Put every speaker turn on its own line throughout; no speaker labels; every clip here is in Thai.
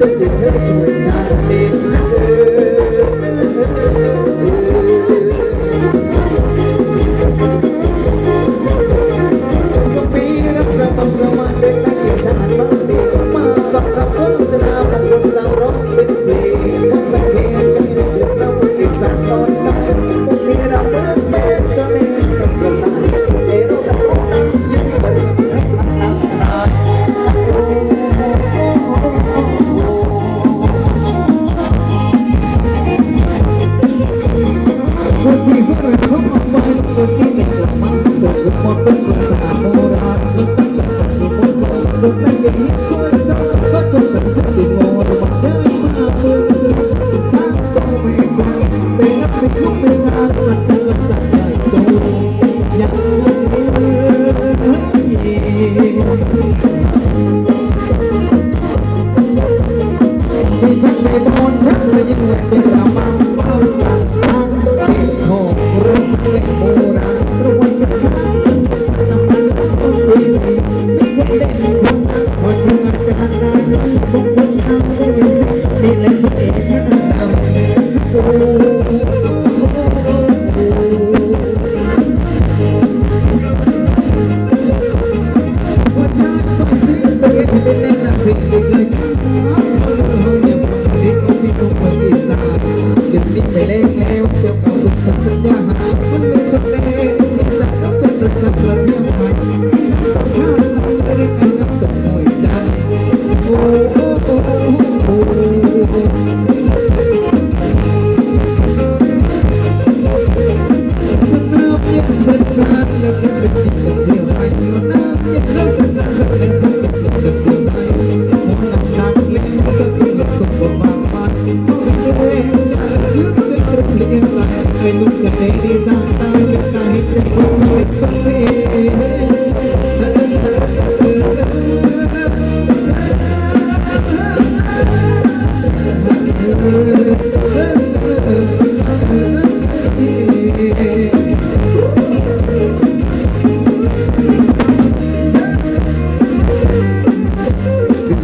If you. take your time, Thank you.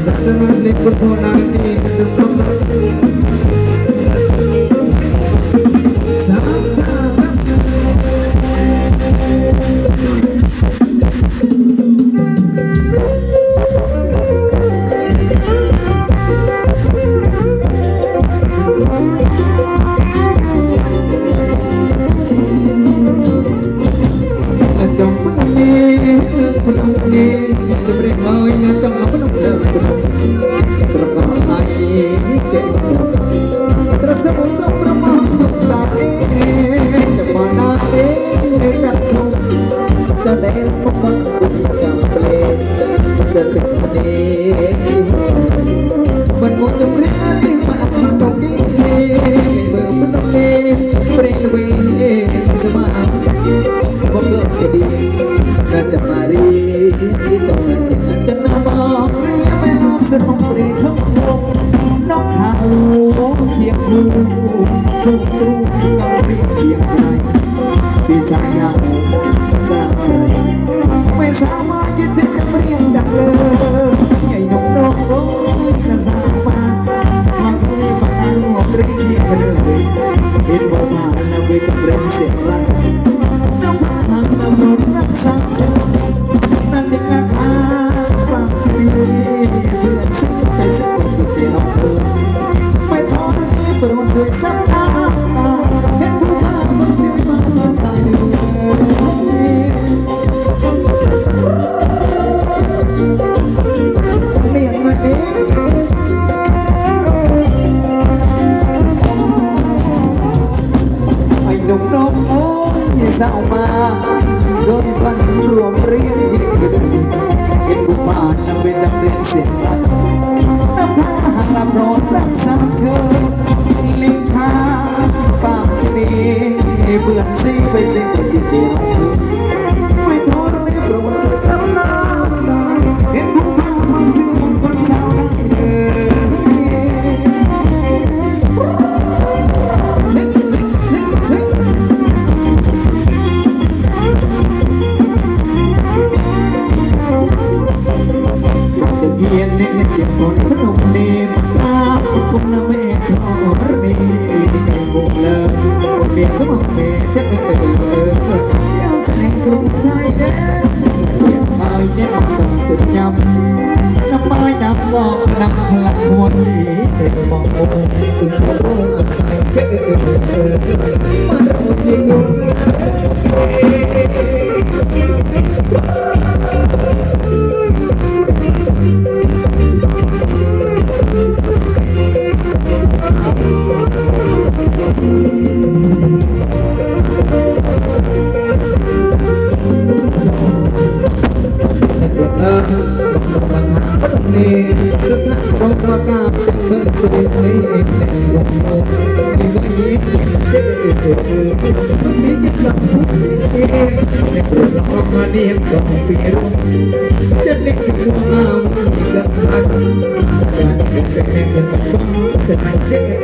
சத்தமத்தை கொடுத்தோ நாட்டி Hãy subscribe cho kênh Ghiền Mì Gõ Để không bỏ Thank you. Thank you. walang bensin เทียนเล่นเจ็บปวดขนมเนมตาคุณละแม่ทอรีใจบุกเลิกเปลี่ยนขนมเมจะเออเออ สุดท้ายก็ประกจะเพิ่มสุดนี้เองแต่งงมีวันนี้เจ๊มีกิจกรรมทุกทีแต่คุณลองมาเนียมต้องเปลี่ยนจะนึกถึงความมีกับรักสักกาะเป็นแม่กันต้อสักทาระ